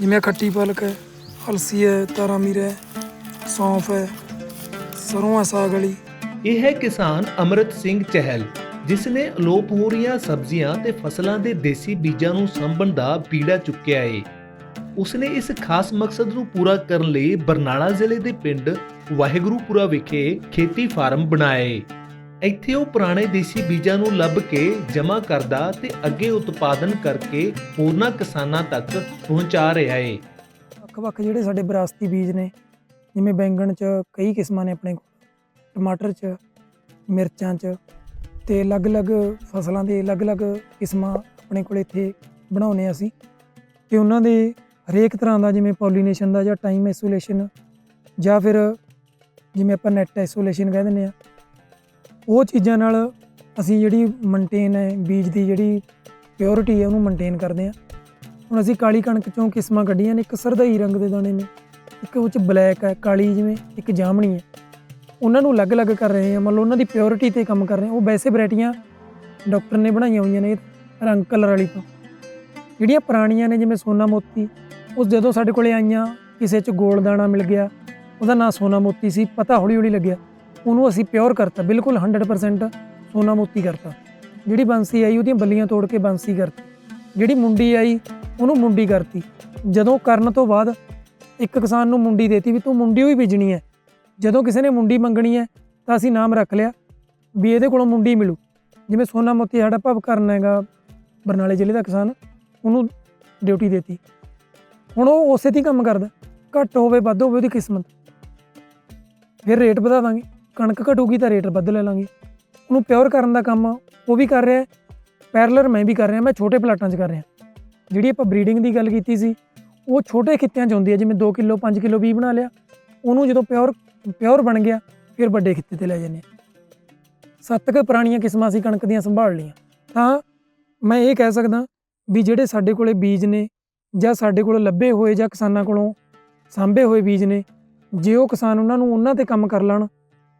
ਜਿਵੇਂ ਖੱਟੀ ਪਾਲਕ ਹੈ ਅਲਸੀ ਹੈ, ਤਾਰਾ ਮੀਰਾ ਹੈ, ਸੌਂਫ ਹੈ, ਸਰੋਂ ਹੈ, ਸਾਗ ਵਾਲੀ। ਇਹ ਹੈ ਕਿਸਾਨ ਅਮਰਿਤ ਸਿੰਘ ਚਹਿਲ, ਜਿਸ ਨੇ ਅਲੋਪ ਹੋ ਰਹੀਆਂ ਸਬਜ਼ੀਆਂ ਤੇ ਫਸਲਾਂ ਦੇ ਦੇਸੀ ਬੀਜਾਂ ਨੂੰ ਸਾਂਭਣ ਦਾ ਪੀੜਾ ਚੁੱਕਿਆ ਏ। ਉਸਨੇ ਇਸ ਖਾਸ ਮਕਸਦ ਨੂੰ ਪੂਰਾ ਕਰਨ ਲਈ ਬਰਨਾਲਾ ਜ਼ਿਲ੍ਹੇ ਦੇ ਪਿੰਡ ਵਾਹਿਗੁਰੂਪੁਰਾ ਵਿਖੇ ਖੇਤੀ ਫਾਰਮ ਬਣਾਏ ਇੱਥੇ ਉਹ ਪੁਰਾਣੇ ਦੇਸੀ ਬੀਜਾਂ ਨੂੰ ਲੱਭ ਕੇ ਜਮ੍ਹਾਂ ਕਰਦਾ ਤੇ ਅੱਗੇ ਉਤਪਾਦਨ ਕਰਕੇ ਹੋਰਨਾਂ ਕਿਸਾਨਾਂ ਤੱਕ ਪਹੁੰਚਾ ਰਿਹਾ ਏ। ਵੱਖ-ਵੱਖ ਜਿਹੜੇ ਸਾਡੇ ਵਿਰਾਸਤੀ ਬੀਜ ਨੇ, ਜਿਵੇਂ ਬੈਂਗਣ 'ਚ ਕਈ ਕਿਸਮਾਂ ਨੇ ਆਪਣੇ ਕੋਲ, ਟਮਾਟਰ 'ਚ, ਮਿਰਚਾਂ 'ਚ ਤੇ ਅਲੱਗ-ਅਲੱਗ ਫਸਲਾਂ ਦੇ ਅਲੱਗ-ਅਲੱਗ ਕਿਸਮਾਂ ਆਪਣੇ ਕੋਲ ਇੱਥੇ ਬਣਾਉਨੇ ਅਸੀਂ। ਤੇ ਉਹਨਾਂ ਦੇ ਹਰੇਕ ਤਰ੍ਹਾਂ ਦਾ ਜਿਵੇਂ ਪੋਲੀਨੇਸ਼ਨ ਦਾ ਜਾਂ ਟਾਈਮ ਆਈਸੋਲੇਸ਼ਨ ਜਾਂ ਫਿਰ ਜਿਵੇਂ ਆਪਾਂ ਨੈਟ ਆਈਸੋਲੇਸ਼ਨ ਕਹਿ ਦਿੰਦੇ ਆ ਉਹ ਚੀਜ਼ਾਂ ਨਾਲ ਅਸੀਂ ਜਿਹੜੀ ਮੇਨਟੇਨ ਹੈ, ਬੀਜ ਦੀ ਜਿਹੜੀ ਪਿਓਰਿਟੀ ਹੈ, ਉਹਨੂੰ ਮੇਨਟੇਨ ਕਰਦੇ ਆ ਹੁਣ ਅਸੀਂ ਕਾਲੀ ਕਣਕ ਚੋਂ ਕਿਸਮਾਂ ਕੱਢੀਆਂ ਨੇ, ਇੱਕ ਸਰਦਈ ਰੰਗ ਦੇ ਦਾਣੇ ਨੇ, ਇੱਕ ਉਹ ਚ ਬਲੈਕ ਹੈ, ਕਾਲੀ ਜਿਵੇਂ, ਇੱਕ ਜਾਮਣੀ ਹੈ। ਉਹਨਾਂ ਨੂੰ ਅਲੱਗ-ਅਲੱਗ ਕਰ ਰਹੇ ਹਾਂ, ਮਤਲਬ ਉਹਨਾਂ ਦੀ ਪਿਓਰਿਟੀ ਤੇ ਕੰਮ ਕਰ ਰਹੇ ਹਾਂ। ਉਹ ਵੈਸੇ ਵੈਰਾਈਟੀਆਂ ਡਾਕਟਰ ਨੇ ਬਣਾਈਆਂ ਹੋਈਆਂ ਨੇ, ਰੰਗ ਕਲਰ ਵਾਲੀ ਤੋਂ। ਜਿਹੜੀਆਂ ਪੁਰਾਣੀਆਂ ਨੇ, ਜਿਵੇਂ ਸੋਨਾ ਮੋਤੀ ਉਹ ਜਦੋਂ ਸਾਡੇ ਕੋਲੇ ਆਈਆਂ, ਕਿਸੇ ਚ ਗੋਲ ਦਾਣਾ ਮਿਲ ਗਿਆ, ਉਹਦਾ ਨਾਂ ਸੋਨਾ ਮੋਤੀ ਸੀ, ਪਤਾ ਹੌਲੀ-ਹੌਲੀ ਲੱਗਿਆ। ਉਹਨੂੰ ਅਸੀਂ ਪਿਓਰ ਕਰਤਾ, ਬਿਲਕੁਲ 100% ਸੋਨਾ ਮੋਤੀ ਕਰਤਾ। ਜਿਹੜੀ ਬੰਸੀ ਆਈ, ਉਹਦੀਆਂ ਬੱਲੀਆਂ ਤੋੜ ਕੇ ਬੰਸੀ ਕਰਤੀ। ਜਿਹੜੀ ਮੁੰਡੀ ਆਈ, ਉਹਨੂੰ ਮੁੰਡੀ ਕਰਤੀ। ਜਦੋਂ ਕਰਨ ਤੋਂ ਬਾਅਦ ਇੱਕ ਕਿਸਾਨ ਨੂੰ ਮੁੰਡੀ ਦੇਤੀ ਵੀ ਤੂੰ ਮੁੰਡੀ ਹੋਈ ਬੀਜਣੀ ਹੈ। ਜਦੋਂ ਕਿਸੇ ਨੇ ਮੁੰਡੀ ਮੰਗਣੀ ਹੈ, ਤਾਂ ਅਸੀਂ ਨਾਮ ਰੱਖ ਲਿਆ ਵੀ ਇਹਦੇ ਕੋਲੋਂ ਮੁੰਡੀ ਮਿਲੂ। ਜਿਵੇਂ ਸੋਨਾ ਮੋਤੀ ਸਾਡਾ ਭਵ ਕਰਨ ਹੈਗਾ, ਬਰਨਾਲੇ ਜ਼ਿਲ੍ਹੇ ਦਾ ਕਿਸਾਨ, ਉਹਨੂੰ ਡਿਊਟੀ ਦੇਤੀ। ਹੁਣ ਉਹ ਉਸੇ ਤੇ ਹੀ ਕੰਮ ਕਰਦਾ। ਘੱਟ ਹੋਵੇ, ਵੱਧ ਹੋਵੇ ਉਹਦੀ ਕਿਸਮਤ। ਫਿਰ ਰੇਟ ਵਧਾ ਦਾਂਗੇ। ਕਣਕ ਘਟੂਗੀ ਤਾਂ ਰੇਟ ਵੱਧ ਲੈ ਲਾਂਗੇ। ਉਹਨੂੰ ਪਿਓਰ ਕਰਨ ਦਾ ਕੰਮ ਉਹ ਵੀ ਕਰ ਰਿਹਾ ਪੈਰਲਰ ਮੈਂ ਵੀ ਕਰ ਰਿਹਾ, ਮੈਂ ਛੋਟੇ ਪਲਾਟਾਂ 'ਚ ਕਰ ਰਿਹਾ। ਜਿਹੜੀ ਆਪਾਂ ਬਰੀਡਿੰਗ ਦੀ ਗੱਲ ਕੀਤੀ ਸੀ, ਉਹ ਛੋਟੇ ਖਿੱਤਿਆਂ 'ਚ ਹੁੰਦੀ ਹੈ, ਜਿਵੇਂ 2 ਕਿਲੋ 5 ਕਿਲੋ ਵੀ ਬਣਾ ਲਿਆ। ਉਹਨੂੰ ਜਦੋਂ ਪਿਓਰ ਪਿਓਰ ਬਣ ਗਿਆ, ਫਿਰ ਵੱਡੇ ਖਿੱਤੇ ਤੇ ਲੈ ਜਾਂਦੇ ਹਾਂ। ਸੱਤ ਕੁ ਪੁਰਾਣੀਆਂ ਕਿਸਮਾਂ ਸੀ ਕਣਕ ਦੀਆਂ ਸੰਭਾਲ ਲਈਆਂ। ਤਾਂ ਮੈਂ ਇਹ ਕਹਿ ਸਕਦਾ ਵੀ ਜਿਹੜੇ ਸਾਡੇ ਕੋਲੇ ਬੀਜ ਨੇ, ਜਾਂ ਸਾਡੇ ਕੋਲ ਲੱਭੇ ਹੋਏ ਜਾਂ ਕਿਸਾਨਾਂ ਕੋਲੋਂ ਸਾਂਭੇ ਹੋਏ ਬੀਜ ਨੇ, ਜੇ ਉਹ ਕਿਸਾਨ ਉਹਨਾਂ ਨੂੰ ਉਹਨਾਂ ਤੇ ਕੰਮ ਕਰ ਲੈਣ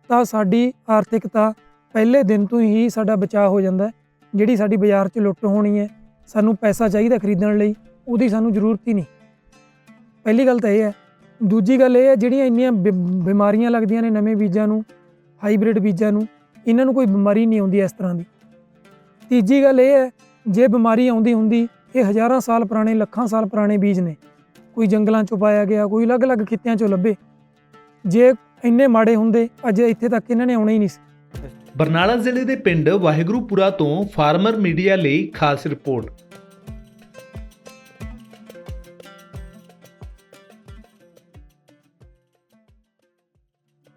ਤਾਂ ਸਾਡੀ ਆਰਥਿਕਤਾ ਪਹਿਲੇ ਦਿਨ ਤੋਂ ਹੀ ਸਾਡਾ ਬਚਾਅ ਹੋ ਜਾਂਦਾ ਜਿਹੜੀ ਸਾਡੀ ਬਾਜ਼ਾਰ 'ਚ ਲੁੱਟ ਹੋਣੀ ਹੈ, ਸਾਨੂੰ ਪੈਸਾ ਚਾਹੀਦਾ ਖਰੀਦਣ ਲਈ, ਉਹਦੀ ਸਾਨੂੰ ਜ਼ਰੂਰਤ ਹੀ ਨਹੀਂ। ਪਹਿਲੀ ਗੱਲ ਤਾਂ ਇਹ ਹੈ। ਦੂਜੀ ਗੱਲ ਇਹ ਹੈ, ਜਿਹੜੀਆਂ ਇੰਨੀਆਂ ਬਿ- ਬਿਮਾਰੀਆਂ ਲੱਗਦੀਆਂ ਨੇ ਨਵੇਂ ਬੀਜਾਂ ਨੂੰ, ਹਾਈਬ੍ਰਿਡ ਬੀਜਾਂ ਨੂੰ, ਇਹਨਾਂ ਨੂੰ ਕੋਈ ਬਿਮਾਰੀ ਨਹੀਂ ਆਉਂਦੀ ਇਸ ਤਰ੍ਹਾਂ ਦੀ। ਤੀਜੀ ਗੱਲ ਇਹ ਹੈ, ਜੇ ਬਿਮਾਰੀ ਆਉਂਦੀ ਹੁੰਦੀ, ਇਹ ਹਜ਼ਾਰਾਂ ਸਾਲ ਪੁਰਾਣੇ, ਲੱਖਾਂ ਸਾਲ ਪੁਰਾਣੇ ਬੀਜ ਨੇ। ਕੋਈ ਜੰਗਲਾਂ ਚੋਂ ਪਾਇਆ ਗਿਆ, ਕੋਈ ਅਲੱਗ-ਅਲੱਗ ਖਿੱਤਿਆਂ ਚੋਂ ਲੱਭੇ। ਜੇ ਇੰਨੇ ਮਾੜੇ ਹੁੰਦੇ, ਅਜੇ ਇੱਥੇ ਤੱਕ ਇਹਨਾਂ ਨੇ ਆਉਣਾ ਹੀ ਨਹੀਂ ਸੀ। ਬਰਨਾਲਾ ਜ਼ਿਲ੍ਹੇ ਦੇ ਪਿੰਡ ਵਾਹਿਗੁਰੂਪੁਰਾ ਤੋਂ ਫਾਰਮਰ ਮੀਡੀਆ ਲਈ ਖਾਸ ਰਿਪੋਰਟ।